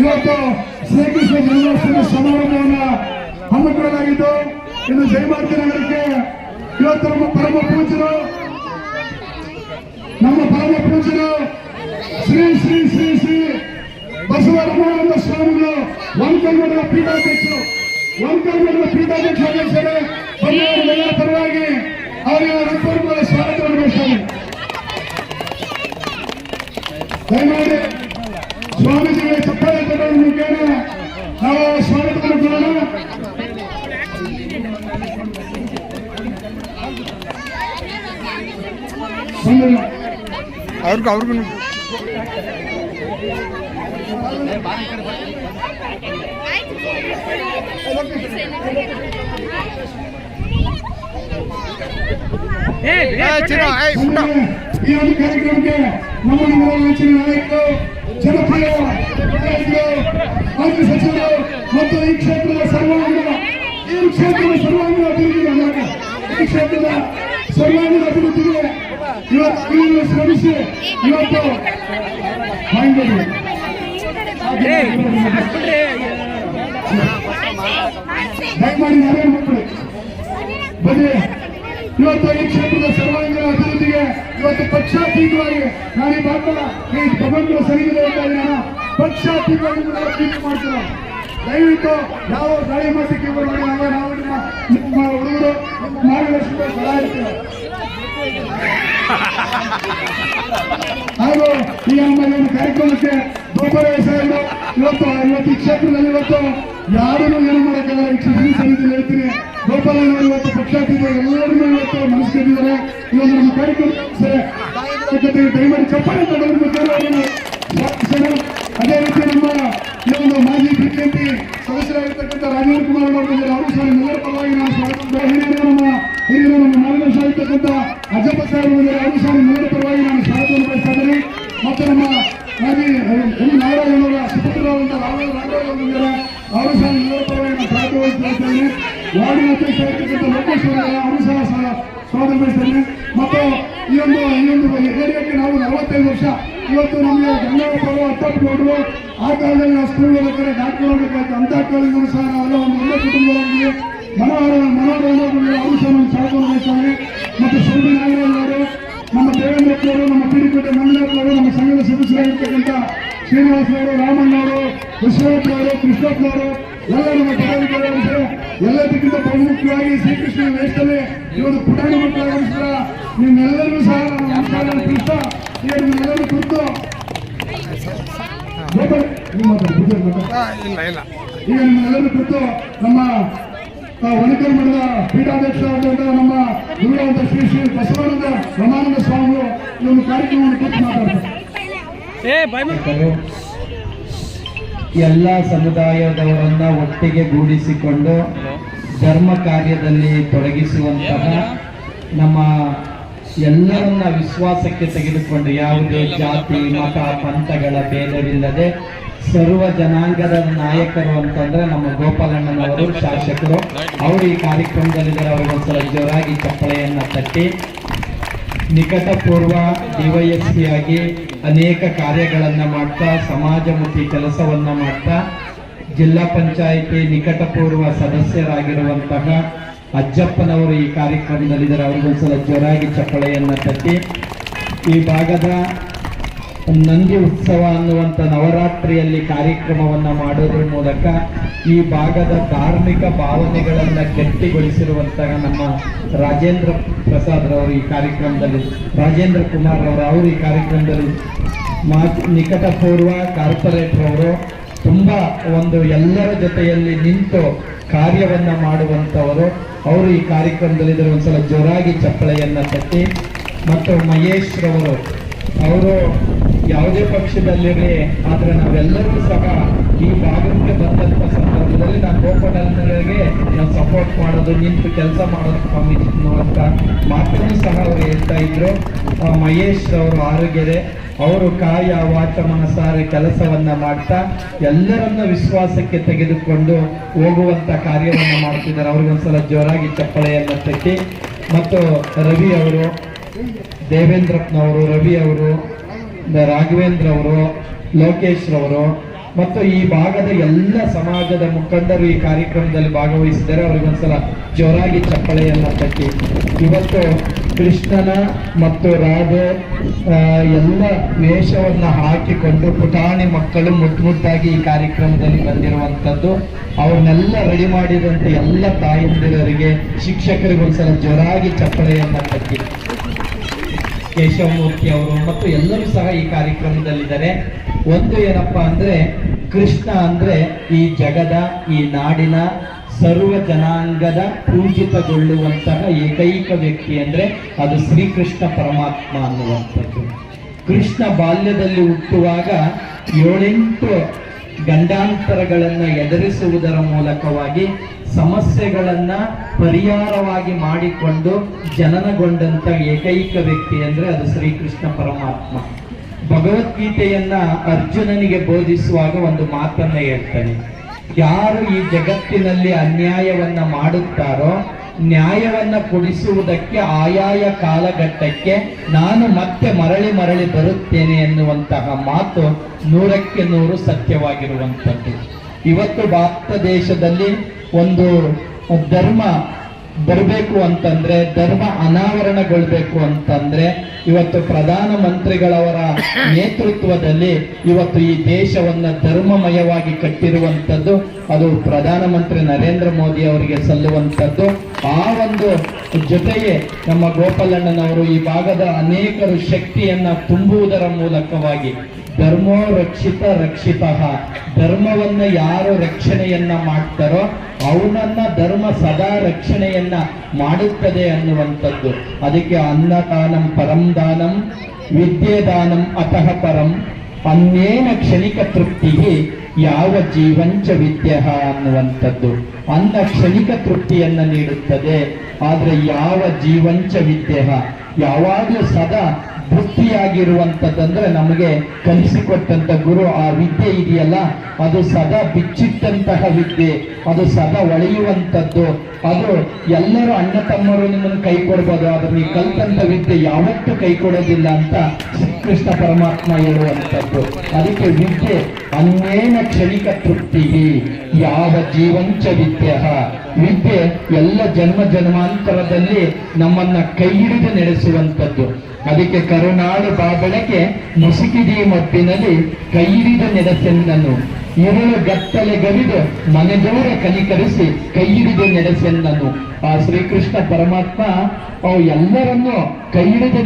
ಇವತ್ತು ಶ್ರೀಕೃಷ್ಣ ಜನ್ಮಾಷ್ಟಮಿ ಸಮಾರಂಭವನ್ನ ಹಮ್ಮಿಕೊಳ್ಳಲಾಗಿದ್ದು, ಇನ್ನು ಜಯಮಾರ್ತಿ ನಗರಕ್ಕೆ ಇವತ್ತು ನಮ್ಮ ಪರಮ ಪೂಜರು ನಮ್ಮ ಪರಮ ಪೂಜರು ಶ್ರೀ ಶ್ರೀ ಶ್ರೀ ಶ್ರೀ ಬಸವರಾಮಾನಂದ ಸ್ವಾಮಿಗಳು ಒಂಕಲ್ಮಠದ ಪೀಠಾಧ್ಯಕ್ಷರು ಒಂಕಲ್ಮಠದ ಪೀಠಾಧ್ಯಕ್ಷರಾಗಿದ್ದಾರೆ ಬಂದವರಿಗೆಲ್ಲ ಪರವಾಗಿ ಅವರಿಗೆ ಸ್ವಾಗತ ಸ್ವಾಗತವನ್ನು ದಯಮಾಡಿ ಸ್ವಾಮೀಜಿಗೆ ಚಪ್ಪಾಳೆ ತಗೊಳ್ಳುವ ಮುಖೇನ ನಾವು ಸ್ವಾಗತವನ್ನು ಕೊಡೋಣ ಬಂದಿಲ್ಲ ಅವ್ರಿಗೂ ಅವ್ರಿಗೂ ಏ ಚಿನ್ನ ಏ ಪುಟ್ಟ ಈ ಒಂದು ಕಾರ್ಯಕ್ರಮಕ್ಕೆ ನಮ್ಮ ನಮ್ಮ ನೆಚ್ಚಿನ ನಾಯಕರು ಜನಪ್ರಿಯ ಮಾಜಿ ಸಚಿವರು ಮತ್ತು ಈ ಕ್ಷೇತ್ರದ ಸರ್ವಾಂಗೀಣ ಈ ಕ್ಷೇತ್ರದ ಸರ್ವಾಂಗೀಣ ಅಭಿವೃದ್ಧಿಗೆ. ಈ ಕ್ಷೇತ್ರದ ಸರ್ವಾಂಗೀಣ ಅಭಿವೃದ್ಧಿಗೆ ಇವತ್ತು ನೀವು ಶ್ರಮಿಸಿ ಇವತ್ತು. ದಯಮಾಡಿ ನರೇಂದ್ರ ಮಕ್ಕಳು ಬನ್ನಿ ಇವತ್ತು ಈ ಕ್ಷೇತ್ರದ ಸರ್ವಾಂಗೀಣ ಅಭಿವೃದ್ಧಿಗೆ ಇವತ್ತು ಪಕ್ಷಾತೀತವಾಗಿ ನಾನು ಈ ಮಾತನ್ನ ಈ ಪ್ರಬಂಧ ಸರಿಗಿದೆ ಅಂತ ನಾನು ಪಕ್ಷಾತೀತವಾಗಿ ಟೀಕೆ ಮಾಡ್ತೀರ. ದಯವಿಟ್ಟು ಯಾವ ದಾಳಿ ಮಾಸಕ್ಕೆ ಬರೋಣ ನಾವು ನಾವು ನಿಮ್ಮ ಹುಡುಗರು ಮಾರ್ಗದರ್ಶನ ಸಲಹೆ ಇರ್ತೀರ ಹಾಗೂ ಈ ನಮ್ಮ ಕಾರ್ಯಕ್ರಮಕ್ಕೆ ಸಾಹೇಬರು ಇವತ್ತು ಇವತ್ತು ಈ ಕ್ಷೇತ್ರದಲ್ಲಿ ಇವತ್ತು ಯಾರನ್ನು ಏನು ಮಾಡೋಕ್ಕಾಗಲ್ಲ ಈ ಕ್ಷೇತ್ರ ಸಮಿತಿ ಹೇಳ್ತೀನಿ ಗೋಪಾಲ ಇವತ್ತು ಪಕ್ಷಾತೀತ ಎಲ್ಲರನ್ನೂ ಇವತ್ತು ಮನಸ್ಸಿದ್ದಾರೆ ಇವತ್ತು ನಮ್ಮ ಕಾರ್ಯಕ್ರಮ ದಯಮಾಡಿ ಚಪ್ಪಾಳೆ ತಗೊಂಡು ಅದೇ ರೀತಿ ನಮ್ಮ ಈ ಒಂದು ಮಾಜಿ ಬಿಜೆಪಿ ಸದಸ್ಯರಾಗಿರ್ತಕ್ಕಂಥ ರಾಜೇಂದ್ರ ಕುಮಾರ್ ಅವರು ಅವರು ಸಹ ಎಲ್ಲರ ಪರವಾಗಿ ನಾನು ಸ್ವಾಗತ ಹಿರಿಯರು ನಮ್ಮ ಹಿರಿಯರು ನಮ್ಮ ಮಾರ್ಗದರ್ಶಿ ಆಗಿರ್ತಕ್ಕಂಥ ಅಜ್ಜಪ್ಪ ಸಾಹೇಬ್ ಅವರು ಸಹ ಪರವಾಗಿ ನಾನು ಸ್ವಾಗತವನ್ನು ಬಯಸ್ತಾ ಇದ್ದೀನಿ ಮತ್ತು ನಮ್ಮ ಮಾಜಿ ನಾರಾಯಣವರ ಸುಪುತ್ರರಾದಂಥ ರಾಘವ ಬಂದಿದ್ದಾರೆ ಅವರು ಸಹ ಎಲ್ಲರ ಪರವಾಗಿ ನಾನು ವಾರ್ಡ್ ಅಧ್ಯಕ್ಷರಾಗಿರ್ತಕ್ಕಂಥ ಲೋಕೇಶ್ವರ ಅವರು ಸಹ ಸಹ ಮತ್ತು ಈ ಒಂದು ಈ ಒಂದು ಏರಿಯಾಕ್ಕೆ ನಾವು ನಲವತ್ತೈದು ವರ್ಷ. ಇವತ್ತು ನಮಗೆ ಗಂಗಾವಪ್ಪರು ಅತ್ತಪ್ಪಗೌಡರು ಆ ಕಾಲದಲ್ಲಿ ನಾವು ಸ್ಕೂಲ್ ಓದಬೇಕಾದ್ರೆ ಡಾಕ್ಟರ್ ಓದಬೇಕಾಯ್ತು ಅಂತ ಕಾಲದಲ್ಲೂ ಸಹ ನಾವೆಲ್ಲ ಒಂದು ಒಳ್ಳೆ ಕುಟುಂಬದೊಂದಿಗೆ ಮನೋಹರ ಮನೋಹರ ಅವರು ಸಹ ನಮ್ಮ ಸ್ವಾಗತ ಮತ್ತು ಸೌದಿ ನಾಗರವರು ನಮ್ಮ ದೇವೇಂದ್ರಪ್ಪವರು ನಮ್ಮ ಪಿಡಿಕೋಟೆ ಮಂಗಳಪ್ಪನವರು ನಮ್ಮ ಸಂಘದ ಸದಸ್ಯರಾಗಿರ್ತಕ್ಕಂಥ ಶ್ರೀನಿವಾಸನವರು ರಾಮಣ್ಣವರು ವಿಶ್ವನಾಥ್ನವರು ಕೃಷ್ಣಪ್ಪನವರು ಎಲ್ಲ ನಮ್ಮ ಪದಾಧಿಕಾರಿಗಳು ಎಲ್ಲದಕ್ಕಿಂತ ಬಹುಮುಖ್ಯವಾಗಿ ಶ್ರೀಕೃಷ್ಣ ವೇಷದಲ್ಲಿ ಇವರು ಒಂದು ಪುಟಾಣ ಮಕ್ಕಳಾಗೋಸ್ಕರ ನಿಮ್ಮೆಲ್ಲರಿಗೂ ಸಹ ನಾನು ನಮಸ್ಕಾರವನ್ನು ತಿಳಿಸ್ತಾ ಈಗ ನಿಮ್ಮೆಲ್ಲರೂ ಕುರಿತು ಈಗ ನಿಮ್ಮೆಲ್ಲರೂ ಕುರಿತು ನಮ್ಮ ಒಣಕಲ್ ಮಠದ ಪೀಠಾಧ್ಯಕ್ಷ ನಮ್ಮ ಗುರುವಾದ ಶ್ರೀ ಶ್ರೀ ಬಸವಾನಂದ ರಮಾನಂದ ಸ್ವಾಮಿಗಳು ಈ ಒಂದು ಕಾರ್ಯಕ್ರಮವನ್ನು ಕುರಿತು ಮಾತಾಡ್ತಾರೆ. ಏ ಬಾಯ್ ನಾಯಕರು ಎಲ್ಲ ಸಮುದಾಯದವರನ್ನ ಒಟ್ಟಿಗೆ ಗೂಡಿಸಿಕೊಂಡು ಧರ್ಮ ಕಾರ್ಯದಲ್ಲಿ ತೊಡಗಿಸುವಂತಹ ನಮ್ಮ ಎಲ್ಲರನ್ನ ವಿಶ್ವಾಸಕ್ಕೆ ತೆಗೆದುಕೊಂಡು ಯಾವುದೇ ಜಾತಿ ಮತ ಪಂಥಗಳ ಭೇದವಿಲ್ಲದೆ ಸರ್ವ ಜನಾಂಗದ ನಾಯಕರು ಅಂತಂದ್ರೆ ನಮ್ಮ ಗೋಪಾಲಣ್ಣನವರು, ಶಾಸಕರು. ಅವರು ಈ ಕಾರ್ಯಕ್ರಮದಲ್ಲಿದ್ದಾರೆ ಅವರಿಗೊಂದ್ಸಲ ಜೋರಾಗಿ ಚಪ್ಪಳೆಯನ್ನ ತಟ್ಟಿ. ನಿಕಟಪೂರ್ವ ಡಿವೈಎಸ್ಪಿ ಆಗಿ ಅನೇಕ ಕಾರ್ಯಗಳನ್ನ ಮಾಡ್ತಾ, ಸಮಾಜಮುಖಿ ಕೆಲಸವನ್ನ ಮಾಡ್ತಾ, ಜಿಲ್ಲಾ ಪಂಚಾಯಿತಿ ನಿಕಟಪೂರ್ವ ಸದಸ್ಯರಾಗಿರುವಂತಹ ಅಜ್ಜಪ್ಪನವರು ಈ ಕಾರ್ಯಕ್ರಮದಲ್ಲಿದ್ದಾರೆ. ಅವ್ರಿಗೊಂದ್ಸಲ ಜೋರಾಗಿ ಚಪ್ಪಳೆಯನ್ನ ತಟ್ಟಿ. ಈ ಭಾಗದ ನಂದಿ ಉತ್ಸವ ಅನ್ನುವಂಥ ನವರಾತ್ರಿಯಲ್ಲಿ ಕಾರ್ಯಕ್ರಮವನ್ನು ಮಾಡೋದ್ರ ಮೂಲಕ ಈ ಭಾಗದ ಧಾರ್ಮಿಕ ಭಾವನೆಗಳನ್ನು ಗಟ್ಟಿಗೊಳಿಸಿರುವಂತಹ ನಮ್ಮ ರಾಜೇಂದ್ರ ಪ್ರಸಾದ್ ರವರು ಈ ಕಾರ್ಯಕ್ರಮದಲ್ಲಿ, ರಾಜೇಂದ್ರ ಕುಮಾರ್ ಅವರು ಅವರು ಈ ಕಾರ್ಯಕ್ರಮದಲ್ಲಿ ಮಾ ನಿಕಟಪೂರ್ವ ಕಾರ್ಪೊರೇಟರ್ ಅವರು ತುಂಬ ಒಂದು ಎಲ್ಲರ ಜೊತೆಯಲ್ಲಿ ನಿಂತು ಕಾರ್ಯವನ್ನು ಮಾಡುವಂಥವರು. ಅವರು ಈ ಕಾರ್ಯಕ್ರಮದಲ್ಲಿ ಒಂದು ಒಂದ್ಸಲ ಜೋರಾಗಿ ಚಪ್ಪಳೆಯನ್ನು ತಟ್ಟಿ ಮತ್ತು ಮಹೇಶ್ ರವರು, ಅವರು ಯಾವುದೇ ಪಕ್ಷದಲ್ಲಿರಲಿ ಆದ್ರೆ ನಾವೆಲ್ಲರೂ ಸಹ ಈ ಭಾಗಕ್ಕೆ ಬಂದಂತ ಸಂದರ್ಭದಲ್ಲಿ ನಾವು ಗೋಪಾಲನಿಗೆ ನಾವು ಸಪೋರ್ಟ್ ಮಾಡೋದು, ನಿಂತು ಕೆಲಸ ಮಾಡೋದು ಸ್ವಾಮಿ ಅಂತ ಮಾತನ್ನು ಸಹ ಅವರು ಹೇಳ್ತಾ ಇದ್ರು. ಮಹೇಶ್ ಅವರು ಆರೋಗ್ಯರೆ ಅವರು ಕಾಯ, ವಾಚ, ಮನಸಾರೆ ಕೆಲಸವನ್ನ ಮಾಡ್ತಾ ಎಲ್ಲರನ್ನ ವಿಶ್ವಾಸಕ್ಕೆ ತೆಗೆದುಕೊಂಡು ಹೋಗುವಂತ ಕಾರ್ಯವನ್ನ ಮಾಡ್ತಿದ್ದಾರೆ. ಅವ್ರಿಗೊಂದ್ಸಲ ಜೋರಾಗಿ ಚಪ್ಪಳೆಯನ್ನ ತಟ್ಟಿ. ಮತ್ತು ರವಿ ಅವರು ದೇವೇಂದ್ರಪ್ಪನವರು ರವಿ ಅವರು ರಾಘವೇಂದ್ರ ಅವರು ಲೋಕೇಶ್ ಅವರು ಮತ್ತು ಈ ಭಾಗದ ಎಲ್ಲ ಸಮಾಜದ ಮುಖಂಡರು ಈ ಕಾರ್ಯಕ್ರಮದಲ್ಲಿ ಭಾಗವಹಿಸಿದರೆ ಅವ್ರಿಗೊಂದ್ಸಲ ಜೋರಾಗಿ ಚಪ್ಪಳೆಯನ್ನ ತಟ್ಟಿ. ಇವತ್ತು ಕೃಷ್ಣನ ಮತ್ತು ರಾಧೆ ಎಲ್ಲ ವೇಷವನ್ನ ಹಾಕಿಕೊಂಡು ಪುಟಾಣಿ ಮಕ್ಕಳು ಮುದ್ದು ಮುದ್ದಾಗಿ ಈ ಕಾರ್ಯಕ್ರಮದಲ್ಲಿ ಬಂದಿರುವಂತದ್ದು. ಅವನ್ನೆಲ್ಲ ರೆಡಿ ಮಾಡಿದಂತ ಎಲ್ಲ ತಾಯಂದಿರರಿಗೆ ಶಿಕ್ಷಕರಿಗೊಂದ್ಸಲ ಜೋರಾಗಿ ಚಪ್ಪಳೆಯನ್ನ ತಟ್ಟಿ. ಕೇಶವಮೂರ್ತಿ ಅವರು ಮತ್ತು ಎಲ್ಲರೂ ಸಹ ಈ ಕಾರ್ಯಕ್ರಮದಲ್ಲಿದ್ದಾರೆ. ಒಂದು ಏನಪ್ಪಾ ಅಂದ್ರೆ, ಕೃಷ್ಣ ಅಂದ್ರೆ ಈ ಜಗದ, ಈ ನಾಡಿನ ಸರ್ವ ಜನಾಂಗದ ಪೂಜಿತಗೊಳ್ಳುವಂತಹ ಏಕೈಕ ವ್ಯಕ್ತಿ ಅಂದ್ರೆ ಅದು ಶ್ರೀಕೃಷ್ಣ ಪರಮಾತ್ಮ ಅನ್ನುವಂಥದ್ದು. ಕೃಷ್ಣ ಬಾಲ್ಯದಲ್ಲಿ ಹುಟ್ಟುವಾಗ ಏಳೆಂಟು ಗಂಡಾಂತರಗಳನ್ನು ಎದುರಿಸುವುದರ ಮೂಲಕವಾಗಿ ಸಮಸ್ಯೆಗಳನ್ನ ಪರಿಹಾರವಾಗಿ ಮಾಡಿಕೊಂಡು ಜನನಗೊಂಡಂತ ಏಕೈಕ ವ್ಯಕ್ತಿ ಅಂದ್ರೆ ಅದು ಶ್ರೀಕೃಷ್ಣ ಪರಮಾತ್ಮ. ಭಗವದ್ಗೀತೆಯನ್ನ ಅರ್ಜುನನಿಗೆ ಬೋಧಿಸುವಾಗ ಒಂದು ಮಾತನ್ನ ಹೇಳ್ತಾನೆ. ಯಾರು ಈ ಜಗತ್ತಿನಲ್ಲಿ ಅನ್ಯಾಯವನ್ನ ಮಾಡುತ್ತಾರೋ, ನ್ಯಾಯವನ್ನ ಕೊಡಿಸುವುದಕ್ಕೆ ಆಯಾಯ ಕಾಲಘಟ್ಟಕ್ಕೆ ನಾನು ಮತ್ತೆ ಮರಳಿ ಮರಳಿ ಬರುತ್ತೇನೆ ಎನ್ನುವಂತಹ ಮಾತು ನೂರಕ್ಕೆ ನೂರು ಸತ್ಯವಾಗಿರುವಂಥದ್ದು. ಇವತ್ತು ಭಾರತ ದೇಶದಲ್ಲಿ ಒಂದು ಧರ್ಮ ಬರಬೇಕು ಅಂತಂದ್ರೆ, ಧರ್ಮ ಅನಾವರಣಗೊಳ್ಬೇಕು ಅಂತಂದ್ರೆ, ಇವತ್ತು ಪ್ರಧಾನ ಮಂತ್ರಿಗಳವರ ನೇತೃತ್ವದಲ್ಲಿ ಇವತ್ತು ಈ ದೇಶವನ್ನ ಧರ್ಮಮಯವಾಗಿ ಕಟ್ಟಿರುವಂಥದ್ದು ಅದು ಪ್ರಧಾನಮಂತ್ರಿ ನರೇಂದ್ರ ಮೋದಿ ಅವರಿಗೆ ಸಲ್ಲುವಂಥದ್ದು. ಆ ಒಂದು ಜೊತೆಗೆ ನಮ್ಮ ಗೋಪಾಲಣ್ಣನವರು ಈ ಭಾಗದ ಅನೇಕರು ಶಕ್ತಿಯನ್ನ ತುಂಬುವುದರ ಮೂಲಕವಾಗಿ ಧರ್ಮೋ ರಕ್ಷಿತ ರಕ್ಷಿತ. ಧರ್ಮವನ್ನ ಯಾರು ರಕ್ಷಣೆಯನ್ನ ಮಾಡ್ತಾರೋ ಅವನನ್ನ ಧರ್ಮ ಸದಾ ರಕ್ಷಣೆಯನ್ನ ಮಾಡುತ್ತದೆ ಅನ್ನುವಂಥದ್ದು. ಅದಕ್ಕೆ ಅನ್ನದಾನಂ ಪರಂ ದಾನಂ ವಿದ್ಯೆ ದಾನಂ ಅತಃ ಪರಂ. ಅನ್ನೇನ ಕ್ಷಣಿಕ ತೃಪ್ತಿ ಯಾವ ಜೀವಂಚ ವಿದ್ಯ ಅನ್ನುವಂಥದ್ದು. ಅನ್ನ ಕ್ಷಣಿಕ ತೃಪ್ತಿಯನ್ನ ನೀಡುತ್ತದೆ. ಆದ್ರೆ ಯಾವ ಜೀವಂಚ ವಿದ್ಯ? ಯಾವಾಗಲೂ ಸದಾ ಬುದ್ಧಿಯಾಗಿರುವಂಥದ್ದಂದ್ರೆ ನಮಗೆ ಕಲಿಸಿಕೊಟ್ಟಂತ ಗುರು ಆ ವಿದ್ಯೆ ಇದೆಯಲ್ಲ, ಅದು ಸದಾ ಬಿಚ್ಚಿಟ್ಟಂತಹ ವಿದ್ಯೆ, ಅದು ಸದಾ ಒಳೆಯುವಂಥದ್ದು. ಅದು ಎಲ್ಲರೂ ಅಣ್ಣ ತಮ್ಮರು ನಿಮ್ಮನ್ನು ಕೈ ಕೊಡ್ಬೋದು, ಆದ್ರೆ ನೀವು ಕಲ್ತಂತ ವಿದ್ಯೆ ಯಾವತ್ತೂ ಕೈ ಕೊಡೋದಿಲ್ಲ ಅಂತ ಶ್ರೀಕೃಷ್ಣ ಪರಮಾತ್ಮ ಹೇಳುವಂಥದ್ದು. ಅದಕ್ಕೆ ವಿದ್ಯೆ ಅನ್ನೇನ ಕ್ಷಣಿಕ ತೃಪ್ತಿ ಯಾವ ಜೀವಂಚ ವಿದ್ಯ ವಿದ್ಯೆ ಎಲ್ಲ ಜನ್ಮ ಜನ್ಮಾಂತರದಲ್ಲಿ ನಮ್ಮನ್ನ ಕೈ ಹಿಡಿದು ನಡೆಸುವಂಥದ್ದು. ಅದಕ್ಕೆ ಕರುನಾಡು ಬಾಬಳಕ್ಕೆ ಮುಸುಕಿದಿ ಮಬ್ಬಿನಲ್ಲಿ ಕೈ ಹಿಡಿದು ನಡೆಸೆನ್ನನು ഇരുಳು ಗತ್ತಲೆ ಗವಿದು ಮನೆದವರ ಕಲಿಕರಿಸಿ ಕೈ ಹಿಡಿದು ನಡೆಸೆಂದನು. ಆ ಶ್ರೀಕೃಷ್ಣ ಪರಮಾತ್ಮ ಅವು ಎಲ್ಲರನ್ನು ಕೈ ಹಿಡಿದು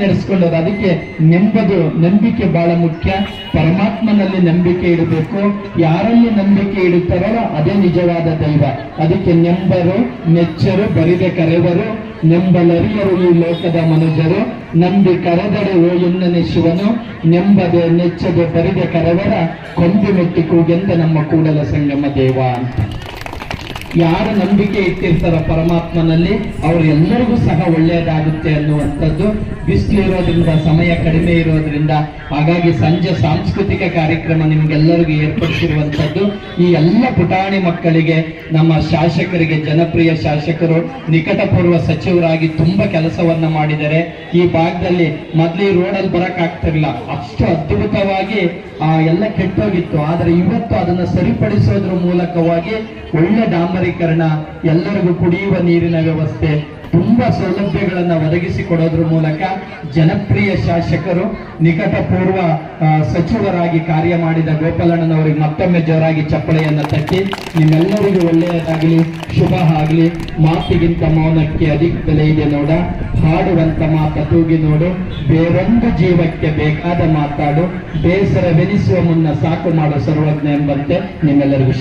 ಅದಕ್ಕೆ ನೆಂಬದು ನಂಬಿಕೆ ಬಹಳ ಮುಖ್ಯ. ಪರಮಾತ್ಮನಲ್ಲಿ ನಂಬಿಕೆ ಇಡಬೇಕು. ಯಾರಲ್ಲಿ ನಂಬಿಕೆ ಇಡುತ್ತಾರೋ ಅದೇ ನಿಜವಾದ ದೈವ. ಅದಕ್ಕೆ ನೆಂಬರು, ನೆಚ್ಚರು, ಬರಿದ ಕರೆವರು ನೆಂಬಲರಿಯರು ಈ ಲೋಕದ ಮನುಜರು, ನಂಬಿ ಕರೆದರೆ ಓ ಎನ್ನನೆ ಶಿವನು, ನೆಂಬದೆ ನೆಚ್ಚದೆ ಬರಿದೆ ಕರೆವರ ಕೊಂಬಿ ಮೆಟ್ಟಿ ಕೂಗೆಂದ ನಮ್ಮ ಕೂಡಲ ಸಂಗಮ ದೇವ ಅಂತ. ಯಾರು ನಂಬಿಕೆ ಇಟ್ಟಿರ್ತಾರ ಪರಮಾತ್ಮನಲ್ಲಿ, ಅವರೆಲ್ಲರಿಗೂ ಸಹ ಒಳ್ಳೆಯದಾಗುತ್ತೆ ಅನ್ನುವಂಥದ್ದು. ಬಿಸಿಲು ಇರೋದ್ರಿಂದ, ಸಮಯ ಕಡಿಮೆ ಇರೋದ್ರಿಂದ, ಹಾಗಾಗಿ ಸಂಜೆ ಸಾಂಸ್ಕೃತಿಕ ಕಾರ್ಯಕ್ರಮ ನಿಮ್ಗೆಲ್ಲರಿಗೂ ಏರ್ಪಡಿಸಿರುವಂಥದ್ದು. ಈ ಎಲ್ಲ ಪುಟಾಣಿ ಮಕ್ಕಳಿಗೆ, ನಮ್ಮ ಶಾಸಕರಿಗೆ, ಜನಪ್ರಿಯ ಶಾಸಕರು, ನಿಕಟಪೂರ್ವ ಸಚಿವರಾಗಿ ತುಂಬಾ ಕೆಲಸವನ್ನ ಮಾಡಿದ್ದಾರೆ ಈ ಭಾಗದಲ್ಲಿ ಮೊದ್ಲು ರೋಡಲ್ಲಿ ಬರಕ್ ಆಗ್ತಿರ್ಲಿಲ್ಲ. ಅಷ್ಟು ಅದ್ಭುತವಾಗಿ ಎಲ್ಲ ಕೆಟ್ಟೋಗಿತ್ತು. ಆದರೆ ಇವತ್ತು ಅದನ್ನು ಸರಿಪಡಿಸೋದ್ರ ಮೂಲಕವಾಗಿ ಒಳ್ಳೆ ಡಾಂಬರೀಕರಣ ಎಲ್ಲರಿಗೂ ಕುಡಿಯುವ ನೀರಿನ ವ್ಯವಸ್ಥೆ ತುಂಬಾ ಸೌಲಭ್ಯಗಳನ್ನ ಒದಗಿಸಿ ಕೊಡೋದ್ರ ಮೂಲಕ ಜನಪ್ರಿಯ ಶಾಸಕರು ನಿಕಟ ಪೂರ್ವ ಸಚಿವರಾಗಿ ಕಾರ್ಯ ಮಾಡಿದ ಗೋಪಾಲಣ್ಣನವರಿಗೆ ಮತ್ತೊಮ್ಮೆ ಜೋರಾಗಿ ಚಪ್ಪಳೆಯನ್ನ ತಟ್ಟಿ. ನಿಮ್ಮೆಲ್ಲರಿಗೂ ಒಳ್ಳೆಯದಾಗಲಿ, ಶುಭ ಆಗಲಿ. ಮಾತಿಗಿಂತ ಮೌನಕ್ಕೆ ಅಧಿಕ ಬೆಲೆ ಇದೆ ನೋಡ. ಹಾಡುವಂತ ಮಾತ ತೂಗಿ ನೋಡು. ಬೇರೊಂದು ಜೀವಕ್ಕೆ ಬೇಕಾದ ಮಾತಾಡು. ಬೇಸರವೆನಿಸುವ ಮುನ್ನ ಸಾಕು ಮಾಡೋ ಸರ್ವಜ್ಞ ಎಂಬಂತೆ ನಿಮ್ಮೆಲ್ಲರಿಗೂ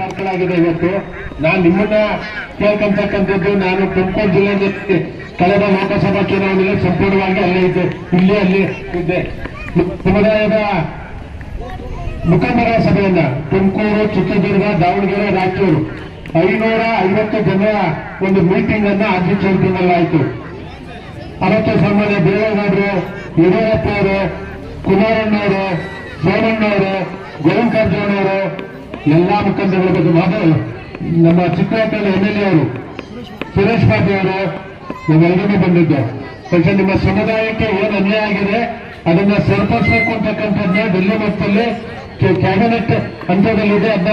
ಕಾರ್ಕಳಾಗಿದೆ ಇವತ್ತು. ನಾನು ನಿಮ್ಮನ್ನ ಕೇಳ್ಕೊಂತಕ್ಕಂಥದ್ದು ನಾನು ತುಮಕೂರು ಜಿಲ್ಲೆಯಲ್ಲಿ ಕಳೆದ ಲೋಕಸಭಾ ಚುನಾವಣೆಗೆ ಸಂಪೂರ್ಣವಾಗಿ ಅಲ್ಲೇ ಇದ್ದೆ. ಇಲ್ಲಿ ಅಲ್ಲಿ ಇದ್ದೆ. ಸಮುದಾಯದ ಮುಖಂಡರ ಸಭೆಯನ್ನ ತುಮಕೂರು, ಚಿತ್ರದುರ್ಗ, ದಾವಣಗೆರೆ ರಾಯಚೂರು ಐನೂರ ಐವತ್ತು ಜನರ ಒಂದು ಮೀಟಿಂಗ್ ಅನ್ನ ಆಚರಿಸಲಾಯಿತು ಅವತ್ತು ಸನ್ಮಾನ್ಯ ದೇವೇಗೌಡರು, ಯಡಿಯೂರಪ್ಪ ಅವರು ಕುಮಾರಣ್ಣವರು ಸೋಮಣ್ಣವರು ಅವರು ಎಲ್ಲಾ ಮುಖಂಡಗಳ ಬಗ್ಗೆ ಮಾತಾಡಲು ನಮ್ಮ ಚಿಕ್ಕಪೇಟೆ ಎಲ್ ಎ ಅವರು ಸುರೇಶ್ ಬಾಬು ಅವರು ನೀವೆಲ್ಲರೂ ಬಂದಿದ್ದೆ. ಪಕ್ಷೆ ನಿಮ್ಮ ಸಮುದಾಯಕ್ಕೆ ಏನು ಅನ್ಯಾಯ ಆಗಿದೆ, ಅದನ್ನ ಸರಿಪಡಿಸಬೇಕು ಅಂತಕ್ಕಂಥದ್ದನ್ನ ಡೆಲ್ಲಿ ಮಟ್ಟದಲ್ಲಿ ಕ್ಯಾಬಿನೆಟ್ ಹಂತದಲ್ಲಿದೆ, ಅದನ್ನ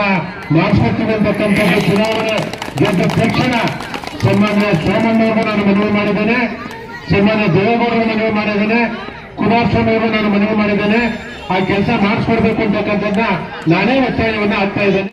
ಮಾಡಿಸ್ಕೊಡ್ತೀವಿ ಅಂತಕ್ಕಂಥದ್ದು ಚುನಾವಣೆ ಗೆದ್ದ ತಕ್ಷಣ ಸನ್ಮಾನ್ಯ ಸೋಮಣ್ಣವರು ನಾನು ಮನವಿ ಮಾಡಿದ್ದೇನೆ, ಸನ್ಮಾನ್ಯ ದೇವೇಗೌಡರು ಮನವಿ ಮಾಡಿದ್ದೇನೆ, ಕುಮಾರಸ್ವಾಮಿ ಅವರು ನಾನು ಮನವಿ ಮಾಡಿದ್ದೇನೆ, ಆ ಕೆಲಸ ಮಾಡಿಸ್ಕೊಡ್ಬೇಕು ಅಂತಕ್ಕಂಥದ್ದನ್ನ ನಾನೇ ಒತ್ತಾಯವನ್ನು ಆಗ್ತಾ ಇದ್ದೇನೆ.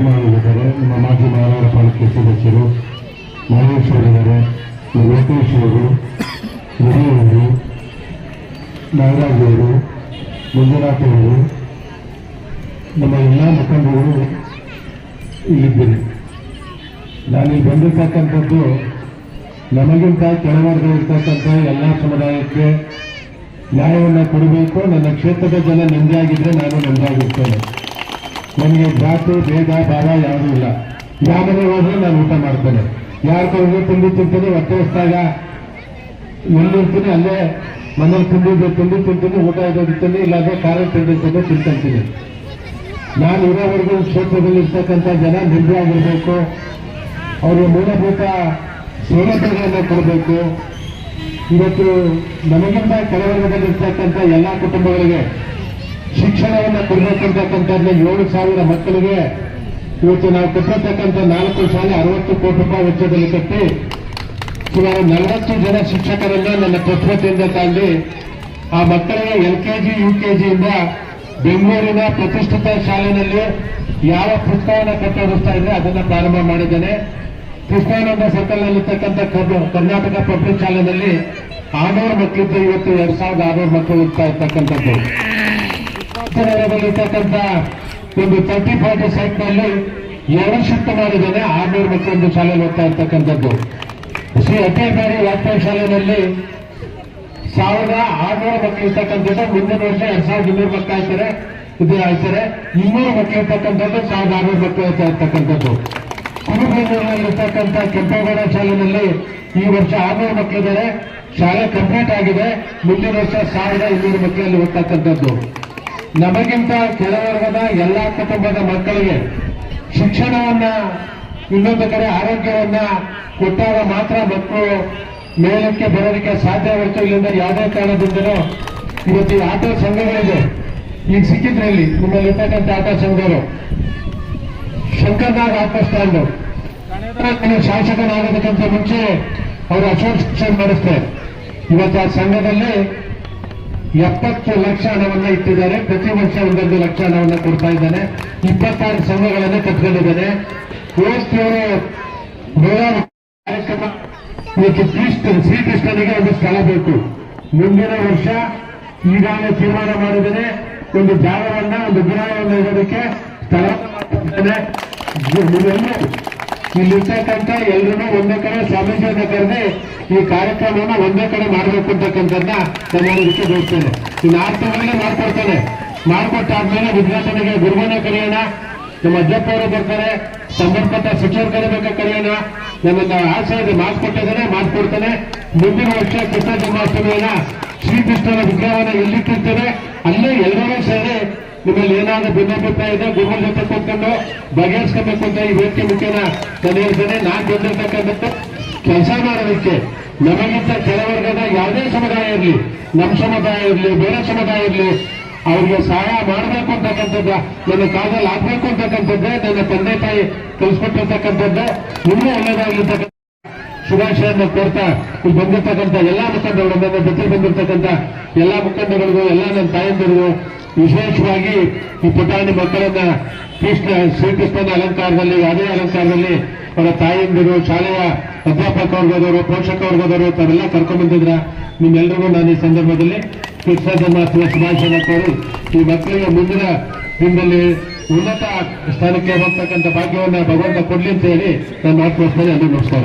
ಕುಮಾರ್ ನಮ್ಮ ಮಾಜಿ ಮಹಾರಾಜ ಪಾಲಿಕೆ ಸದಸ್ಯರು? ಮಹೇಶ್ವರ ಇದ್ದಾರೆ ಲೋಕೇಶ್ ಅವರು ಮುರಿಯವರು ನಾಗರಾಜ್ ಅವರು, ಮಂಜುನಾಥ್ ಅವರು, ನಮ್ಮ ಎಲ್ಲ ಮುಖಂಡರು ಇಲ್ಲಿದ್ದೇನೆ ನಾನಿಲ್ಲಿ ಬಂದಿರ್ತಕ್ಕಂಥದ್ದು ನಮಗಿಂತ ಕೆಳವರ್ಗ ಇರ್ತಕ್ಕಂಥ ಎಲ್ಲ ಸಮುದಾಯಕ್ಕೆ ನ್ಯಾಯವನ್ನು ಕೊಡಬೇಕು. ನನ್ನ ಕ್ಷೇತ್ರದ ಜನ ನೆಮ್ಮದಿಯಾಗಿದ್ರೆ ನಾನು ನೆಮ್ಮದಿಯಾಗಿರ್ತೇನೆ. ನನಗೆ ಜಾತಿ, ಭೇದ, ಭಾವ ಯಾವುದೂ ಇಲ್ಲ. ಯಾವ ಹೋದ್ರೆ ನಾನು ಊಟ ಮಾಡ್ತೇನೆ. ಯಾರ ಕೈಗೆ ತಿಂಡಿ ತಿಂತೀನಿ, ಹೊಟ್ಟೆ ಹೊಸ್ದಾಗ ಎಲ್ಲಿರ್ತೀನಿ, ಅಲ್ಲೇ ಮನೇಲಿ ತಿಂಡಿ ತಿಂಡಿ ತಿಂತೀನಿ, ಊಟ ಇದ್ದೀನಿ ಇಲ್ಲಾಂದ್ರೆ ಖಾರ ತಿಂದು ತಿಂತೀನಿ ನಾನು ಇರೋವರೆಗೂ ಕ್ಷೇತ್ರದಲ್ಲಿ ಇರ್ತಕ್ಕಂಥ ಜನ ನೆಮ್ಮದಿಯಾಗಿರ್ಬೇಕು ಅವರಿಗೆ ಮೂಲಭೂತ ಸೌಲಭ್ಯಗಳನ್ನು ಕೊಡಬೇಕು. ಇವತ್ತು ನಮಗಿಂತ ಕೆಳವರ್ಗದಲ್ಲಿರ್ತಕ್ಕಂಥ ಎಲ್ಲ ಕುಟುಂಬಗಳಿಗೆ ಶಿಕ್ಷಣವನ್ನು ಕೊಡಬೇಕಂತಕ್ಕಂಥದ್ನ ಏಳು ಸಾವಿರ ಮಕ್ಕಳಿಗೆ ಇವತ್ತು ನಾವು ಕಟ್ಟಿರ್ತಕ್ಕಂಥ ನಾಲ್ಕು ಶಾಲೆ ಅರವತ್ತು ಕೋಟಿ ರೂಪಾಯಿ ವೆಚ್ಚದಲ್ಲಿ ಕಟ್ಟಿ, ಸುಮಾರು ನಲವತ್ತು ಜನ ಶಿಕ್ಷಕರನ್ನ ನನ್ನ ಪ್ರತಿಭಟನೆಯಿಂದ ತಾಂಡಿ, ಆ ಮಕ್ಕಳಿಗೆ ಎಲ್ ಕೆಜಿ ಯು ಕೆಜಿಯಿಂದ ಬೆಂಗಳೂರಿನ ಪ್ರತಿಷ್ಠಿತ ಶಾಲೆಯಲ್ಲಿ ಯಾವ ಪುಸ್ತಕವನ್ನು ಕಟ್ಟೋದಿಸ್ತಾ ಇದ್ರೆ ಅದನ್ನ ಪ್ರಾರಂಭ ಮಾಡಿದ್ದೇನೆ. ಕೃಷ್ಣಾನಂದ ಸರ್ಕಲ್ನಲ್ಲಿರ್ತಕ್ಕಂಥ ಕರ್ನ- ಕರ್ನಾಟಕ ಪಬ್ಲಿಕ್ ಶಾಲೆಯಲ್ಲಿ ಆರ್ನೂರು ಮಕ್ಕಳಿದ್ದು ಇವತ್ತು ಎರಡ್ ಸಾವಿರದ ಆರ್ನೂರು ಮಕ್ಕಳು ಇರ್ತಾ ಇರ್ತಕ್ಕಂಥದ್ದು. ನಗರದಲ್ಲಿರ್ತಕ್ಕಂಥ ಒಂದು ತರ್ಟಿ ಫಾರ್ಟಿ ಸೈಟ್ನಲ್ಲಿ ಎರಡು ಶಿಫ್ಟ್ ಮಾಡಿದ್ದೇನೆ. ಆರ್ನೂರು ಮಕ್ಕಳೊಂದು ಶಾಲೆಯಲ್ಲಿ ಓದ್ತಾ ಇರ್ತಕ್ಕಂಥದ್ದು. ಶ್ರೀ ಅಟ್ಟೇಬಾರಿ ವಾಜಪೇಯಿ ಶಾಲೆಯಲ್ಲಿ ಸಾವಿರದ ಆರ್ನೂರು ಮಕ್ಕಳು ಇರ್ತಕ್ಕಂಥದ್ದು. ಮುಂದಿನ ವರ್ಷ ಎರಡ್ ಸಾವಿರದ ಇನ್ನೂರು ಮಕ್ಕಳು ಆಯ್ತಾರೆ ಇದು ಆಯ್ತಾರೆ ಇನ್ನೂರು ಮಕ್ಕಳು ಇರ್ತಕ್ಕಂಥದ್ದು, ಸಾವಿರದ ಆರ್ನೂರು ಮಕ್ಕಳು ಇರ್ತಾ ಇರ್ತಕ್ಕಂಥದ್ದು. ಕುರುಬೆನ್ನೂರಿನಲ್ಲಿರ್ತಕ್ಕಂಥ ಕೆಂಪೇಗೌಡ ಶಾಲೆಯಲ್ಲಿ ಈ ವರ್ಷ ಆರ್ನೂರು ಮಕ್ಕಳಿದ್ದಾರೆ. ಶಾಲೆ ಕಂಪ್ಲೀಟ್ ಆಗಿದೆ. ಮುಂದಿನ ವರ್ಷ ಸಾವಿರದ ಇನ್ನೂರು ಮಕ್ಕಳಲ್ಲಿ ಓದ್ತಕ್ಕಂಥದ್ದು ನಮಗಿಂತ ಕೆಳವರ್ಗದ ಎಲ್ಲಾ ಕುಟುಂಬದ ಮಕ್ಕಳಿಗೆ ಶಿಕ್ಷಣವನ್ನ ಇನ್ನೊಂದು ಕಡೆ ಆರೋಗ್ಯವನ್ನ ಕೊಟ್ಟಾಗ ಮಾತ್ರ ಮಕ್ಕಳು ಮೇಲಕ್ಕೆ ಬರೋದಕ್ಕೆ ಸಾಧ್ಯವಾಯಿತು ಇಲ್ಲಿಂದ ಯಾವುದೇ ಕಾರಣದಿಂದಲೂ ಇವತ್ತು ಆಟೋ ಸಂಘಗಳಿದೆ. ಈಗ ಸಿಕ್ಕಿದ್ರಲ್ಲಿ ನಿಮ್ಮಲ್ಲಿ ಇರ್ತಕ್ಕಂಥ ಆಟೋ ಸಂಘರು ಶಂಕರ್ನಾಗ್ ಆಟೋ ಸ್ಟ್ಯಾಂಡ್. ನಾನು ಶಾಸಕನಾಗೋದಕ್ಕಿಂತ ಮುಂಚೆ ಅವರು ಅಸೋಸಿಯೇಷನ್ ಮಾಡಿಸ್ತಾರೆ ಇವತ್ತು ಆ ಸಂಘದಲ್ಲಿ ಎಪ್ಪತ್ತು ಲಕ್ಷ ಹಣವನ್ನ ಇಟ್ಟಿದ್ದಾರೆ. ಪ್ರತಿ ವರ್ಷ ಒಂದೊಂದು ಲಕ್ಷ ಹಣವನ್ನ ಕೊಡ್ತಾ ಇದ್ದಾನೆ. ಇಪ್ಪತ್ತಾರು ಸಂಘಗಳನ್ನ ಕಟ್ಕೊಂಡಿದ್ದಾನೆ. ನೂರಾರು ಕಾರ್ಯಕ್ರಮ ಶ್ರೀಕೃಷ್ಣನಿಗೆ ಒಂದು ಸ್ಥಳ ಬೇಕು. ಮುಂದಿನ ವರ್ಷ ಈಗಾಗಲೇ ತೀರ್ಮಾನ ಮಾಡಿದರೆ ಒಂದು ಜಾಗವನ್ನ, ಒಂದು ವಿಗ್ರಹವನ್ನು ಇಡೋದಕ್ಕೆ ಸ್ಥಳ. ಇಲ್ಲಿರ್ತಕ್ಕಂಥ ಎಲ್ರೂ ಒಂದೇ ಕಡೆ ಸ್ವಾಮೀಜಿಯನ್ನ ಕರೆದು ಈ ಕಾರ್ಯಕ್ರಮವನ್ನು ಒಂದೇ ಕಡೆ ಮಾಡಬೇಕು ಅಂತಕ್ಕಂಥದ್ದನ್ನ ನಾನು ಇಷ್ಟ ಬಯಸ್ತೇನೆ ಇನ್ನು ಆರು ತಿಂಗಳಿಗೆ ಮಾಡ್ಕೊಡ್ತೇನೆ. ಮಾಡ್ಕೊಟ್ಟಾದ್ಮೇಲೆ ಉದ್ಘಾಟನೆಗೆ ಗುರುವನ್ನ ಕರೆಯೋಣ. ನಮ್ಮ ಅಧ್ಯಕ್ಷ ಅವರು ಬರ್ತಾರೆ. ಸಂಬಂಧಪಟ್ಟ ಸಚಿವರು ಕರಿಬೇಕಾ ಕರೆಯೋಣ. ನನ್ನೊಂದು ಆಸೆ ಇದೆ ಮಾಡ್ಕೊಡ್ತೇನೆ. ಮುಂದಿನ ವರ್ಷ ಕೃಷ್ಣ ಜನ್ಮಾಷ್ಟಮಿಯನ್ನ ಶ್ರೀಕೃಷ್ಣನ ವಿಗ್ರಹವನ್ನು ಎಲ್ಲಿಟ್ಟಿರ್ತೇವೆ, ಅಲ್ಲೇ ಎಲ್ಲರೂ ಸೇರಿ ನಿಮ್ಮಲ್ಲಿ ಏನಾದ್ರೂ ಭಿನ್ನಾಭಿಪ್ರಾಯ ಇದೆ ಗುರುಗಳ ಜೊತೆ ಕೂತ್ಕೊಂಡು ಬಗೆಹರಿಸ್ಕೋಬೇಕು ಅಂತ ಈ ವೇದಿಕೆ ಮುಖ್ಯನ ನಾನು ಹೇಳ್ತೇನೆ ನಾನು ಬಂದಿರ್ತಕ್ಕಂಥದ್ದು ಕೆಲಸ ಮಾಡೋದಕ್ಕೆ ನಮಗಿಂತ ಕೆಲವರ್ಗದ ಯಾವುದೇ ಸಮುದಾಯ ಇರಲಿ ನಮ್ಮ ಸಮುದಾಯ ಇರಲಿ, ಬೇರೆ ಸಮುದಾಯ ಇರಲಿ, ಅವ್ರಿಗೆ ಸಹಾಯ ಮಾಡಬೇಕು ಅಂತಕ್ಕಂಥದ್ದು, ನನ್ನ ಕಾಲದಲ್ಲಿ ಆಗ್ಬೇಕು ಅಂತಕ್ಕಂಥದ್ದೇ ನನ್ನ ತಂದೆ ತಾಯಿ ಕಲಿಸ್ಕೊಟ್ಟಿರ್ತಕ್ಕಂಥದ್ದು ಇನ್ನೂ ಒಳ್ಳೇದಾಗಿರ್ತಕ್ಕಂಥ ಶುಭಾಶಯವನ್ನು ಕೋರ್ತಾ ಇಲ್ಲಿ ಬಂದಿರ್ತಕ್ಕಂಥ ಎಲ್ಲಾ ಮುಖಂಡಗಳು ನನ್ನ ಜೊತೆ ಬಂದಿರ್ತಕ್ಕಂಥ ಎಲ್ಲಾ ಮುಖಂಡಗಳಿಗೂ ಎಲ್ಲ ನನ್ನ ತಾಯಂದಿರಿಗೂ ವಿಶೇಷವಾಗಿ ಈ ಪುಟಾಣಿ ಮಕ್ಕಳನ್ನ ಕೃಷ್ಣ, ಶ್ರೀಕೃಷ್ಣನ ಅಲಂಕಾರದಲ್ಲಿ ಅದೇ ಅಲಂಕಾರದಲ್ಲಿ ಅವರ ತಾಯಂದಿರು, ಶಾಲೆಯ ಅಧ್ಯಾಪಕ ವರ್ಗದವರು, ಪೋಷಕ ವರ್ಗದವರು, ತಾವೆಲ್ಲ ಕರ್ಕೊಂಡ್ ಬಂದಿದ್ರ. ನಿಮ್ಮೆಲ್ಲರಿಗೂ ನಾನು ಈ ಸಂದರ್ಭದಲ್ಲಿ ಕೃಷ್ಣ ಜನ್ಮಾಷ್ಟಮಿ ಶುಭಾಶಯ ಕೋರಿ ಈ ಮಕ್ಕಳಿಗೆ ಮುಂದಿನ ದಿನದಲ್ಲಿ ಉನ್ನತ ಸ್ಥಾನಕ್ಕೆ ಹೋಗ್ತಕ್ಕಂಥ ಭಾಗ್ಯವನ್ನ ಭಗವಂತ ಕೊಡ್ಲಿ ಅಂತ ಹೇಳಿ ನನ್ನ ಮಾತು ನಮಸ್ಕಾರ.